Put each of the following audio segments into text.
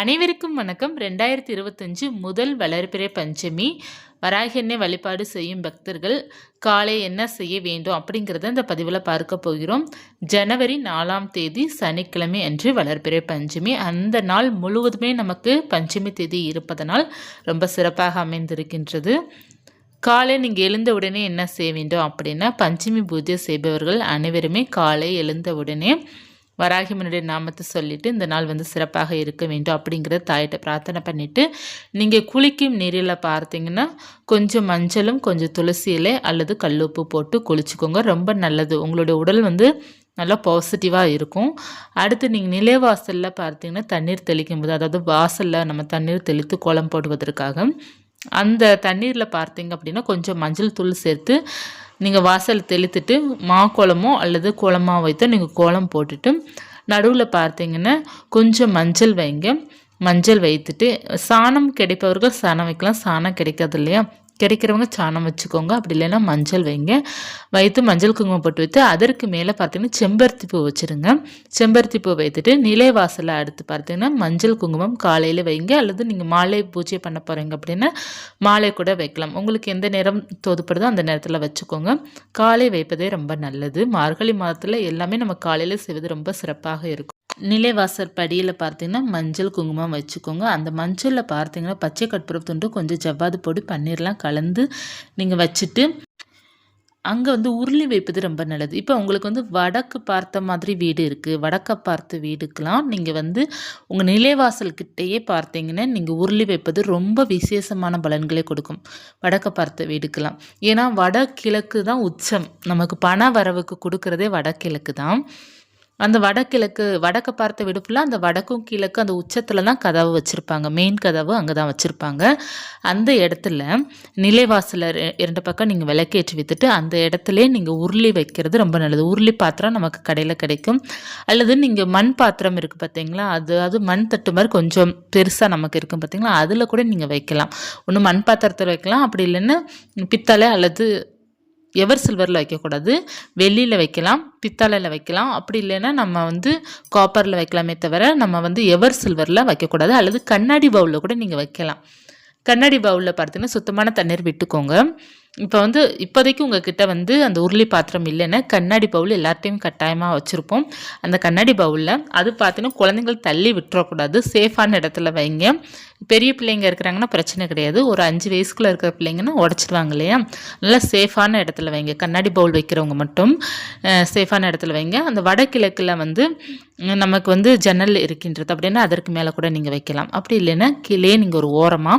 அனைவருக்கும் வணக்கம். ரெண்டாயிரத்தி இருபத்தஞ்சு முதல் வளர்பிறை பஞ்சமி. வராகண்ணை வழிபாடு செய்யும் பக்தர்கள் காலை என்ன செய்ய வேண்டும் அப்படிங்கிறத இந்த பதிவில் பார்க்க போகிறோம். ஜனவரி நாலாம் தேதி சனிக்கிழமை அன்று வளர்பிறை பஞ்சமி. அந்த நாள் முழுவதுமே நமக்கு பஞ்சமி தேதி இருப்பதனால் ரொம்ப சிறப்பாக அமைந்திருக்கின்றது. காலை நீங்கள் எழுந்த உடனே என்ன செய்ய வேண்டும் அப்படின்னா பஞ்சமி பூஜை செய்பவர்கள் அனைவருமே காலை எழுந்த உடனே வராகிமனுடைய நாமத்தை சொல்லிவிட்டு இந்த நாள் வந்து சிறப்பாக இருக்க வேண்டும் அப்படிங்கிறத தாயிட்ட பிரார்த்தனை பண்ணிவிட்டு நீங்கள் குளிக்கும் நீரில் பார்த்தீங்கன்னா கொஞ்சம் மஞ்சளும் கொஞ்சம் துளசி இலை அல்லது கல்லுப்பு போட்டு குளிச்சுக்கோங்க. ரொம்ப நல்லது. உங்களுடைய உடல் வந்து நல்லா பாசிட்டிவாக இருக்கும். அடுத்து நீங்கள் நிலைவாசலில் பார்த்தீங்கன்னா தண்ணீர் தெளிக்கும் போது அதாவது வாசலில் நம்ம தண்ணீர் தெளித்து கோலம் போடுவதற்காக அந்த தண்ணீரில் பார்த்தீங்க அப்படின்னா கொஞ்சம் மஞ்சள் தூள் சேர்த்து நீங்கள் வாசல் தெளித்துட்டு மா கோலமோ அல்லது கோலமாக வைத்தோ நீங்கள் கோலம் போட்டுட்டு நடுவில் பார்த்தீங்கன்னா கொஞ்சம் மஞ்சள் வைங்க. மஞ்சள் வைத்துட்டு சாணம் கிடைப்பவர்கள் சாணம் வைக்கலாம். சாணம் கிடைக்காது இல்லையா? கிடைக்கிறவங்க சாணம் வச்சுக்கோங்க. அப்படி இல்லைன்னா மஞ்சள் வைங்க. வைத்து மஞ்சள் குங்குமம் போட்டு வைத்து அதற்கு மேலே பார்த்தீங்கன்னா செம்பருத்தி பூ வச்சுருங்க. செம்பருத்தி பூ வைத்துட்டு நிலைவாசலை அடுத்து பார்த்தீங்கன்னா மஞ்சள் குங்குமம் காலையில் வைங்க. அல்லது நீங்கள் மாலை பூஜை பண்ண போகிறீங்க அப்படின்னா மாலை கூட வைக்கலாம். உங்களுக்கு எந்த நேரம் தோதுப்படுதோ அந்த நேரத்தில் வச்சுக்கோங்க. காலை வைப்பதே ரொம்ப நல்லது. மார்கழி மாதத்தில் எல்லாமே நம்ம காலையில் செய்வது ரொம்ப சிறப்பாக இருக்கும். நிலைவாசல் படியில் பார்த்தீங்கன்னா மஞ்சள் குங்குமம் வச்சுக்கோங்க. அந்த மஞ்சளில் பார்த்தீங்கன்னா பச்சை கற்பூரம் துண்டு கொஞ்சம் ஜவ்வாது பொடி பன்னீர்லாம் கலந்து நீங்கள் வச்சுட்டு அங்கே வந்து உருளி வைப்பது ரொம்ப நல்லது. இப்போ உங்களுக்கு வந்து வடக்கு பார்த்த மாதிரி வீடு இருக்குது வடக்க பார்த்த வீடுக்கெலாம் நீங்கள் வந்து உங்கள் நிலைவாசல் கிட்டேயே பார்த்தீங்கன்னா நீங்கள் உருளி வைப்பது ரொம்ப விசேஷமான பலன்களை கொடுக்கும். வடக்க பார்த்த வீடுக்கெலாம் ஏன்னா வடகிழக்கு தான் உச்சம். நமக்கு பண வரவுக்கு கொடுக்குறதே வடகிழக்கு தான் அந்த வடகிழக்கு வடக்க பார்த்த வீடு அந்த வடக்கும் கிழக்கு அந்த உச்சத்தில் தான் கதவு வச்சுருப்பாங்க. மெயின் கதவு அங்கே தான் வச்சுருப்பாங்க. அந்த இடத்துல நிலைவாசலில் இரண்டு பக்கம் நீங்கள் விளக்கேற்றி விற்றுட்டு அந்த இடத்துல நீங்கள் உருளி வைக்கிறது ரொம்ப நல்லது. உருளி பாத்திரம் நமக்கு கடையில் கிடைக்கும். அல்லது நீங்கள் மண் பாத்திரம் இருக்குது பார்த்தீங்களா அது அது மண் தட்டு மாதிரி கொஞ்சம் பெருசாக நமக்கு இருக்கும் பார்த்தீங்களா அதில் கூட நீங்கள் வைக்கலாம். ஒன்று மண் பாத்திரத்தில் வைக்கலாம். அப்படி இல்லைன்னா பித்தளை அல்லது எவர் சில்வரில் வைக்கக்கூடாது. வெள்ளியில் வைக்கலாம் பித்தளையில் வைக்கலாம். அப்படி இல்லைன்னா நம்ம வந்து காப்பரில் வைக்கலாமே தவிர நம்ம வந்து எவர் சில்வரில் வைக்கக்கூடாது. அல்லது கண்ணாடி பவுலில் கூட நீங்கள் வைக்கலாம். கண்ணாடி பவுலில் பார்த்தீங்கன்னா சுத்தமான தண்ணீர் விட்டுக்கோங்க. இப்போ வந்து இப்போதைக்கு உங்ககிட்ட வந்து அந்த உருளி பாத்திரம் இல்லைன்னா கண்ணாடி பவுல் எல்லாத்தையும் கட்டாயமாக வச்சுருப்போம். அந்த கண்ணாடி பவுலில் அது பார்த்தீங்கன்னா குழந்தைங்கள் தள்ளி விட்டுறக்கூடாது. சேஃபான இடத்துல வைங்க. பெரிய பிள்ளைங்க இருக்கிறாங்கன்னா பிரச்சனை கிடையாது. ஒரு அஞ்சு வயசுக்குள்ளே இருக்கிற பிள்ளைங்கன்னா உடச்சிடுவாங்க இல்லையா? நல்லா சேஃபான இடத்துல வைங்க. கண்ணாடி பவுல் வைக்கிறவங்க மட்டும் சேஃபான இடத்துல வைங்க. அந்த வடகிழக்கில் வந்து நமக்கு வந்து ஜன்னல் இருக்கின்றது அப்படின்னா அதற்கு மேலே கூட நீங்கள் வைக்கலாம். அப்படி இல்லைன்னா கீழே நீங்கள் ஒரு ஓரமாக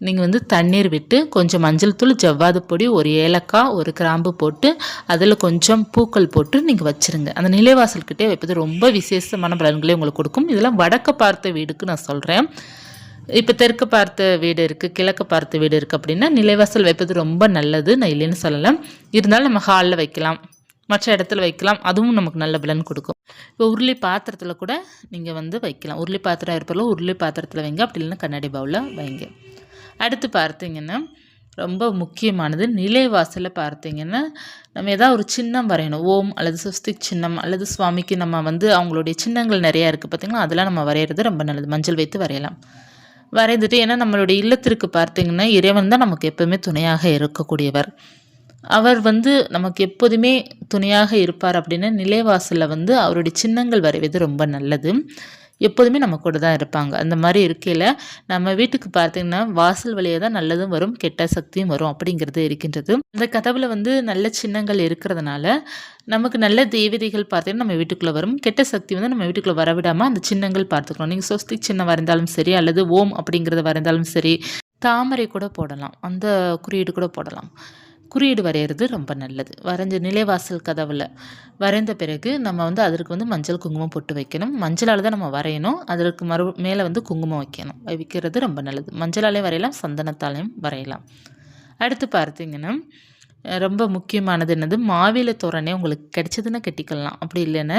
நீங்கள் வந்து தண்ணீர் விட்டு கொஞ்சம் மஞ்சள் தூள் ஜவ்வாது பொடி ஒரு ஏலக்காய் ஒரு கிராம்பு போட்டு அதில் கொஞ்சம் பூக்கள் போட்டு நீங்கள் வச்சுருங்க. அந்த நிலைவாசல்கிட்டே வைப்பது ரொம்ப விசேஷமான பலன்களே உங்களுக்கு கொடுக்கும். இதெல்லாம் வடக்க பார்த்த வீடுக்கு நான் சொல்கிறேன் இப்போ தெற்கு பார்த்த வீடு இருக்குது கிழக்கு பார்த்த வீடு இருக்குது அப்படின்னா நிலைவாசல் வைப்பது ரொம்ப நல்லது. நான் இல்லைன்னு சொல்லலை. இருந்தாலும் நம்ம ஹாலில் வைக்கலாம். மற்ற இடத்துல வைக்கலாம். அதுவும் நமக்கு நல்ல பலன் கொடுக்கும். இப்போ உருளி பாத்திரத்தில் கூட நீங்கள் வந்து வைக்கலாம். உருளி பாத்திரம் இருப்பதில் உருளி பாத்திரத்தில் வைங்க. அப்படி இல்லைன்னா கண்ணாடி பவுலில் வைங்க. அடுத்து பார்த்தீங்கன்னா ரொம்ப முக்கியமானது நிலைவாசலில் பார்த்தீங்கன்னா நம்ம ஏதாவது ஒரு சின்னம் வரையணும். ஓம் அல்லது சுஸ்திக் சின்னம் அல்லது சுவாமிக்கு நம்ம வந்து அவங்களுடைய சின்னங்கள் நிறையா இருக்குது பார்த்திங்கன்னா அதெல்லாம் நம்ம வரைகிறது ரொம்ப நல்லது. மஞ்சள் வைத்து வரையலாம். வரைந்துட்டு ஏன்னா நம்மளுடைய இல்லத்திற்கு பார்த்திங்கன்னா இறைவன் தான் நமக்கு எப்போவுமே துணையாக இருக்கக்கூடியவர். அவர் வந்து நமக்கு எப்போதுமே துணையாக இருப்பார் அப்படின்னா நிலைவாசலில் வந்து அவருடைய சின்னங்கள் வரைவது ரொம்ப நல்லது. எப்போதுமே நம்ம கூட தான் இருப்பாங்க. அந்த மாதிரி இருக்கையில் நம்ம வீட்டுக்கு பார்த்திங்கன்னா வாசல் வழியாக தான் நல்லதும் வரும் கெட்ட சக்தியும் வரும் அப்படிங்கிறது இருக்கின்றது. அந்த கதவில் வந்து நல்ல சின்னங்கள் இருக்கிறதுனால நமக்கு நல்ல தேவதைகள் பார்த்தீங்கன்னா நம்ம வீட்டுக்குள்ளே வரும். கெட்ட சக்தி வந்து நம்ம வீட்டுக்குள்ளே வரவிடாமல் அந்த சின்னங்கள் பார்த்துக்கணும். நீங்கள் சொஸ்தி சின்னம் வரைந்தாலும் சரி அல்லது ஓம் அப்படிங்கிறத வரைந்தாலும் சரி தாமரை கூட போடலாம். அந்த குறியீடு கூட போடலாம். குறியீடு வரைகிறது ரொம்ப நல்லது. வரைஞ்ச நிலைவாசல் கதவில் வரைந்த பிறகு நம்ம வந்து அதற்கு வந்து மஞ்சள் குங்குமம் போட்டு வைக்கணும். மஞ்சளால் தான் நம்ம வரையணும். அதற்கு மறு மேலே வந்து குங்குமம் வைக்கணும். வைக்கிறது ரொம்ப நல்லது. மஞ்சளாலையும் வரையலாம் சந்தனத்தாலையும் வரையலாம். அடுத்து பார்த்தீங்கன்னா ரொம்ப முக்கியமானது என்னது? மாவிலை தோரணை உங்களுக்கு கிடைச்சதுன்னா கட்டிக்கலாம். அப்படி இல்லைன்னா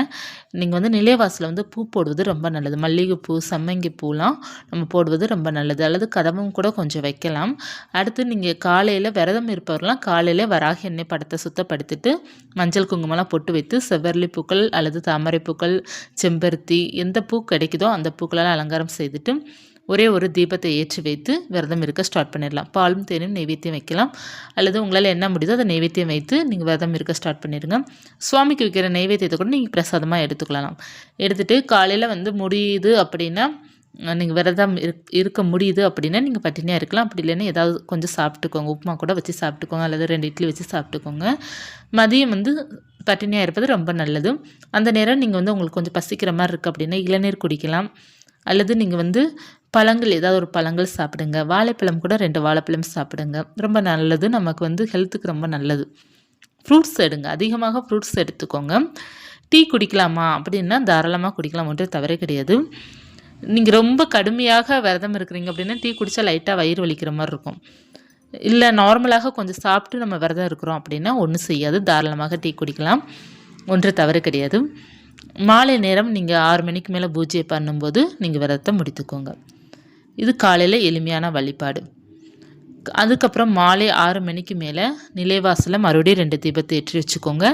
நீங்கள் வந்து நிலைவாசலில் வந்து பூ போடுவது ரொம்ப நல்லது. மல்லிகைப்பூ சம்மங்கி பூலாம் நம்ம போடுவது ரொம்ப நல்லது. அல்லது கதவும் கூட கொஞ்சம் வைக்கலாம். அடுத்து நீங்கள் காலையில் விரதம் இருப்பவர்கள்லாம் காலையில் வராகி எண்ணெய் படத்தை சுத்தப்படுத்திட்டு மஞ்சள் குங்குமம்லாம் பொட்டு வைத்து செவ்வரளி பூக்கள் அல்லது தாமரை பூக்கள் செம்பருத்தி எந்த பூ கிடைக்குதோ அந்த பூக்களால் அலங்காரம் செய்துட்டு ஒரே ஒரு தீபத்தை ஏற்றி வைத்து விரதம் இருக்க ஸ்டார்ட் பண்ணிடலாம். பாலும் தேனும் நெய்வேத்தியம் வைக்கலாம். அல்லது உங்களால் என்ன முடியுதோ அதை நெய்வேத்தியம் வைத்து நீங்கள் விரதம் இருக்க ஸ்டார்ட் பண்ணிடுங்க. சுவாமிக்கு வைக்கிற நெய்வேத்தியத்தை கூட நீங்கள் பிரசாதமாக எடுத்துக்கலாம் எடுத்துகிட்டு காலையில் வந்து முடியுது அப்படின்னா நீங்கள் விரதம் இருக் இருக்க முடியுது அப்படின்னா நீங்கள் பட்டினியாக இருக்கலாம். அப்படி இல்லைன்னா ஏதாவது கொஞ்சம் சாப்பிட்டுக்கோங்க. உப்புமா கூட வச்சு சாப்பிட்டுக்கோங்க. அல்லது ரெண்டு இட்லி வச்சு சாப்பிட்டுக்கோங்க. மதியம் வந்து பட்டினியாக இருப்பது ரொம்ப நல்லது. அந்த நேரம் நீங்கள் வந்து உங்களுக்கு கொஞ்சம் பசிக்கிற மாதிரி இருக்குது அப்படின்னா இளநீர் குடிக்கலாம். அல்லது நீங்கள் வந்து பழங்கள் ஏதாவது ஒரு பழங்கள் சாப்பிடுங்க. வாழைப்பழம் கூட ரெண்டு வாழைப்பழம் சாப்பிடுங்க. ரொம்ப நல்லது. நமக்கு வந்து ஹெல்த்துக்கு ரொம்ப நல்லது. ஃப்ரூட்ஸ் எடுங்க. அதிகமாக ஃப்ரூட்ஸ் எடுத்துக்கோங்க. டீ குடிக்கலாமா? அப்படின்னா தாராளமாக குடிக்கலாம். ஒன்றும் தவறே கிடையாது. நீங்கள் ரொம்ப கடுமையாக விரதம் இருக்கிறீங்க அப்படின்னா டீ குடித்தா லைட்டாக வயிறு வலிக்கிற மாதிரி இருக்கும். இல்லை நார்மலாக கொஞ்சம் சாப்பிட்டு நம்ம விரதம் இருக்கிறோம் அப்படின்னா ஒன்றும் செய்யாது. தாராளமாக டீ குடிக்கலாம். ஒன்று தவறு கிடையாது. மாலை நேரம் நீங்கள் ஆறு மணிக்கு மேலே பூஜை பண்ணும்போது நீங்கள் விரதத்தை முடித்துக்கோங்க. இது காலையில் எளிமையான வழிபாடு. அதுக்கப்புறம் மாலை ஆறு மணிக்கு மேலே நிலைவாசலில் மறுபடியும் ரெண்டு தீபத்தை ஏற்றி வச்சுக்கோங்க.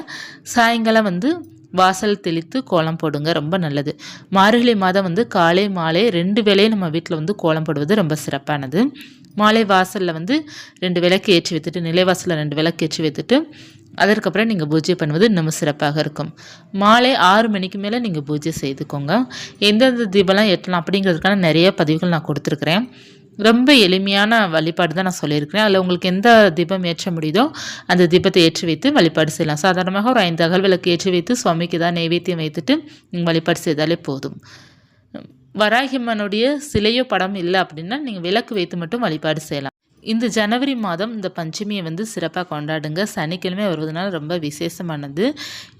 சாயங்காலம் வந்து வாசல் தெளித்து கோலம் போடுங்க ரொம்ப நல்லது. மார்கழி மாதம் வந்து காலை மாலை ரெண்டு வேளையும் நம்ம வீட்டில் வந்து கோலம் போடுவது ரொம்ப சிறப்பானது. மாலை வாசலில் வந்து ரெண்டு விளக்கு ஏற்றி வைத்துட்டு நிலைவாசலில் ரெண்டு விளக்கு ஏற்றி வைத்துட்டு அதற்கப்புறம் நீங்கள் பூஜை பண்ணுவது இன்னமும் சிறப்பாக இருக்கும். மாலை ஆறு மணிக்கு மேலே நீங்கள் பூஜை செய்துக்கோங்க. எந்தெந்த தீபம்லாம் ஏற்றலாம் அப்படிங்கிறதுக்கான நிறைய பதிவுகள் நான் கொடுத்துருக்குறேன். ரொம்ப எளிமையான வழிபாடு தான் நான் சொல்லியிருக்கிறேன். அதில் உங்களுக்கு எந்த தீபம் ஏற்ற முடியுதோ அந்த தீபத்தை ஏற்றி வைத்து வழிபாடு செய்யலாம். சாதாரணமாக ஒரு ஐந்து அகல் விளக்கு ஏற்றி வைத்து சுவாமிக்கு தான் நைவேத்தியம் வைத்துட்டு நீங்கள் வழிபாடு செய்தாலே போதும். வராகிம்மனுடைய சிலையோ படம் இல்லை அப்படின்னா நீங்கள் விளக்கு வைத்து மட்டும் வழிபாடு செய்யலாம். இந்த ஜனவரி மாதம் இந்த பஞ்சமியை வந்து சிறப்பாக கொண்டாடுங்க. சனிக்கிழமை வருவதனால ரொம்ப விசேஷமானது.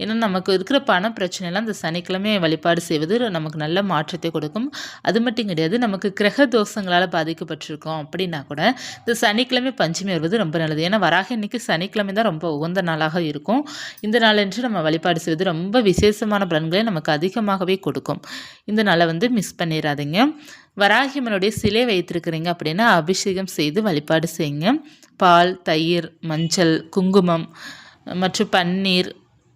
ஏன்னா நமக்கு இருக்கிற பண பிரச்சனைலாம் இந்த சனிக்கிழமை வழிபாடு செய்வது நமக்கு நல்ல மாற்றத்தை கொடுக்கும். அது மட்டும் கிடையாது நமக்கு கிரக தோஷங்களால் பாதிக்கப்பட்டிருக்கோம் அப்படின்னா கூட இந்த சனிக்கிழமை பஞ்சமி வருவது ரொம்ப நல்லது. ஏன்னா வராக இன்னைக்கு சனிக்கிழமை தான் ரொம்ப உகந்த நாளாக இருக்கும். இந்த நாளன்று நம்ம வழிபாடு செய்வது ரொம்ப விசேஷமான பலன்களை நமக்கு அதிகமாகவே கொடுக்கும். இந்த நாளை வந்து மிஸ் பண்ணிடாதீங்க வராகியம்மனுடைய சிலை வைத்திருக்கிறீங்க அப்படின்னா அபிஷேகம் செய்து வழிபாடு செய்யுங்க. பால் தயிர் மஞ்சள் குங்குமம் மற்றும் பன்னீர்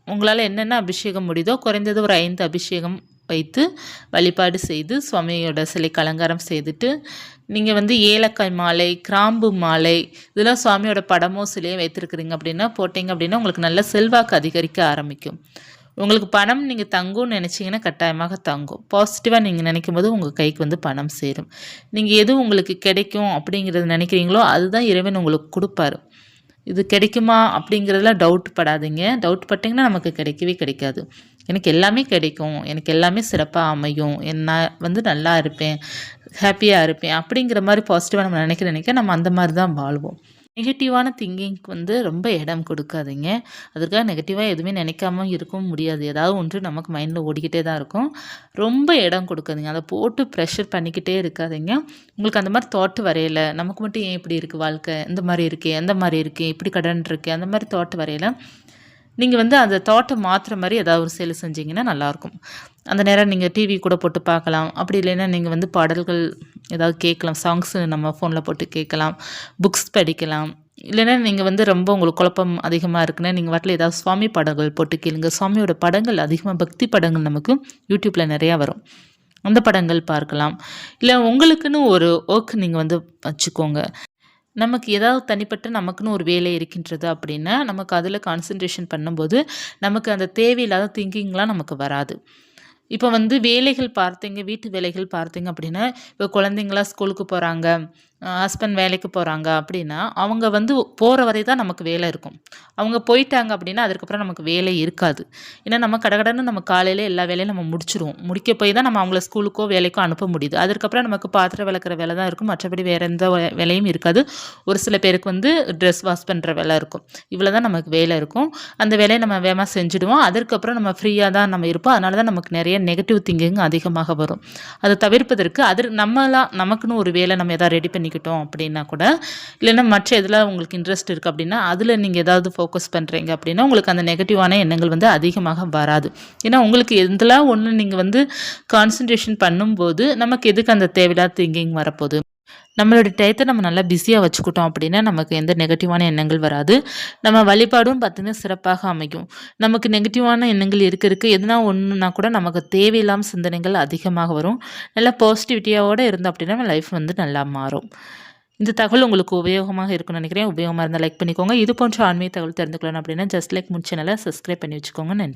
உங்களால் என்னென்ன அபிஷேகம் முடியுதோ குறைந்தது ஒரு ஐந்து அபிஷேகம் வைத்து வழிபாடு செய்து சுவாமியோட சிலைக்கு அலங்காரம் செய்துட்டு நீங்கள் வந்து ஏலக்காய் மாலை கிராம்பு மாலை இதெல்லாம் சுவாமியோட படமோ சிலையோ வைத்திருக்கிறீங்க அப்படின்னா போட்டிங்க அப்படின்னா உங்களுக்கு நல்ல செல்வாக்கு அதிகரிக்க ஆரம்பிக்கும். உங்களுக்கு பணம் நீங்கள் தங்கும்னு நினச்சிங்கன்னா கட்டாயமாக தங்கும். பாசிட்டிவாக நீங்கள் நினைக்கும் போது உங்கள் கைக்கு வந்து பணம் சேரும். நீங்கள் எது உங்களுக்கு கிடைக்கும் அப்படிங்கிறது நினைக்கிறீங்களோ அதுதான் இறைவன் உங்களுக்கு கொடுப்பாரு. இது கிடைக்குமா அப்படிங்கிறதுல டவுட் படாதீங்க. டவுட் பட்டிங்கன்னா நமக்கு கிடைக்கவே கிடைக்காது. எனக்கு எல்லாமே கிடைக்கும். எனக்கு எல்லாமே சிறப்பாக அமையும். நான் வந்து நல்லா இருப்பேன். ஹாப்பியாக இருப்பேன். அப்படிங்கிற மாதிரி பாசிட்டிவாக நம்ம நினைக்க நினைக்க நம்ம அந்த மாதிரி தான் வாழ்வோம். நெகட்டிவான திங்கிங்க்கு வந்து ரொம்ப இடம் கொடுக்காதீங்க. அதற்காக நெகட்டிவாக எதுவுமே நினைக்காம இருக்கவும் முடியாது. ஏதாவது ஒன்று நமக்கு மைண்டில் ஓடிக்கிட்டே தான் இருக்கும். ரொம்ப இடம் கொடுக்காதீங்க. அதை போட்டு ப்ரெஷர் பண்ணிக்கிட்டே இருக்காதிங்க. உங்களுக்கு அந்த மாதிரி தாட் வரையல. நமக்கு மட்டும் ஏன் இப்படி இருக்குது வாழ்க்கை? இந்த மாதிரி இருக்கே எந்த மாதிரி இருக்கே இப்படி கடன் இருக்கே அந்த மாதிரி தாட் வரையலை. நீங்கள் வந்து அந்த தாட்டை மாற்றுற மாதிரி ஏதாவது ஒரு செயல் செஞ்சீங்கன்னா நல்லாயிருக்கும் அந்த நேரம் நீங்கள் டிவி கூட போட்டு பார்க்கலாம். அப்படி இல்லைன்னா நீங்கள் வந்து பாடல்கள் ஏதாவது கேட்கலாம். சாங்ஸ் நம்ம ஃபோனில் போட்டு கேட்கலாம். புக்ஸ் படிக்கலாம். இல்லைன்னா நீங்கள் வந்து ரொம்ப உங்களுக்கு குழப்பம் அதிகமாக இருக்குன்னா நீங்கள் வாட்டில் ஏதாவது சுவாமி படங்கள் போட்டு கேளுங்க. சுவாமியோட படங்கள் அதிகமாக பக்தி படங்கள் நமக்கு யூடியூப்பில் நிறையா வரும். அந்த படங்கள் பார்க்கலாம். இல்லை உங்களுக்குன்னு ஒரு ஒர்க் நீங்கள் வந்து வச்சுக்கோங்க. நமக்கு ஏதாவது தனிப்பட்ட நமக்குன்னு ஒரு வேலை இருக்கின்றது அப்படின்னா நமக்கு அதில் கான்சன்ட்ரேஷன் பண்ணும்போது நமக்கு அந்த தேவையில்லாத திங்கிங்லாம் நமக்கு வராது. இப்போ வந்து வேலைகள் பார்த்தீங்க வீட்டு வேலைகள் பார்த்தீங்க அப்படின்னா இப்போ குழந்தைங்களாம் ஸ்கூலுக்கு போகிறாங்க ஹஸ்பண்ட் வேலைக்கு போகிறாங்க அப்படின்னா அவங்க வந்து போகிற வரை தான் நமக்கு வேலை இருக்கும். அவங்க போயிட்டாங்க அப்படின்னா அதுக்கப்புறம் நமக்கு வேலை இருக்காது. ஏன்னா நம்ம கடகடன்னு நம்ம காலையில் எல்லா வேலையும் நம்ம முடிச்சிருவோம். முடிக்க போய் தான் நம்ம அவங்கள ஸ்கூலுக்கோ வேலைக்கோ அனுப்ப முடியுது. அதுக்கப்புறம் நமக்கு பாத்திரம் விளக்குற வேலை தான் இருக்கும். மற்றபடி வேறு எந்த வேலையும் இருக்காது. ஒரு சில பேருக்கு வந்து ட்ரெஸ் வாஷ் பண்ணுற வேலை இருக்கும். இவ்வளோ தான் நமக்கு வேலை இருக்கும். அந்த வேலையை நம்ம வேகமாக செஞ்சுடுவோம். அதற்கப்புறம் நம்ம ஃப்ரீயாக தான் நம்ம இருப்போம். அதனால தான் நமக்கு நிறைய நெகட்டிவ் திங்கிங் அதிகமாக வரும். அதை தவிர்ப்பதற்கு அது நம்மளாம் நமக்குன்னு ஒரு வேலை நம்ம எதாவது ரெடி பண்ணி பண்ணிக்கிட்டோம் அப்படின்னா கூட இல்லைன்னா மற்ற எதில் உங்களுக்கு இன்ட்ரெஸ்ட் இருக்குது அப்படின்னா அதில் நீங்கள் ஏதாவது ஃபோக்கஸ் பண்ணுறீங்க அப்படின்னா உங்களுக்கு அந்த நெகட்டிவான எண்ணங்கள் வந்து அதிகமாக வராது. ஏன்னா உங்களுக்கு எந்தெல்லாம் ஒன்று நீங்கள் வந்து கான்சன்ட்ரேஷன் பண்ணும்போது நமக்கு எதுக்கு அந்த தேவையில்லாத திங்கிங் வரப்போகுது? நம்மளுடைய டயத்தை நம்ம நல்லா பிஸியாக வச்சுக்கிட்டோம் அப்படின்னா நமக்கு எந்த நெகட்டிவான எண்ணங்கள் வராது. நம்ம வழிபாடும் பார்த்திங்கன்னா சிறப்பாக அமையும். நமக்கு நெகட்டிவான எண்ணங்கள் இருக்க இருக்க எதுனா ஒன்றுனா கூட நமக்கு தேவையில்லாமல் சிந்தனைகள் அதிகமாக வரும். நல்லா பாசிட்டிவிட்டியோடு இருந்தோம் அப்படின்னா நம்ம லைஃப் வந்து நல்லா மாறும். இந்த தகவல் உங்களுக்கு உபயோகமாக இருக்கும்னு நினைக்கிறேன். உபயோகமாக இருந்தால் லைக் பண்ணிக்கோங்க. இது போன்ற ஆன்மீக தகவல் தெரிஞ்சுக்கலாம் அப்படின்னா ஜஸ்ட் லைக் முன் சேனலை சப்ஸ்கிரைப் பண்ணி வச்சுக்கோங்க. நன்றி.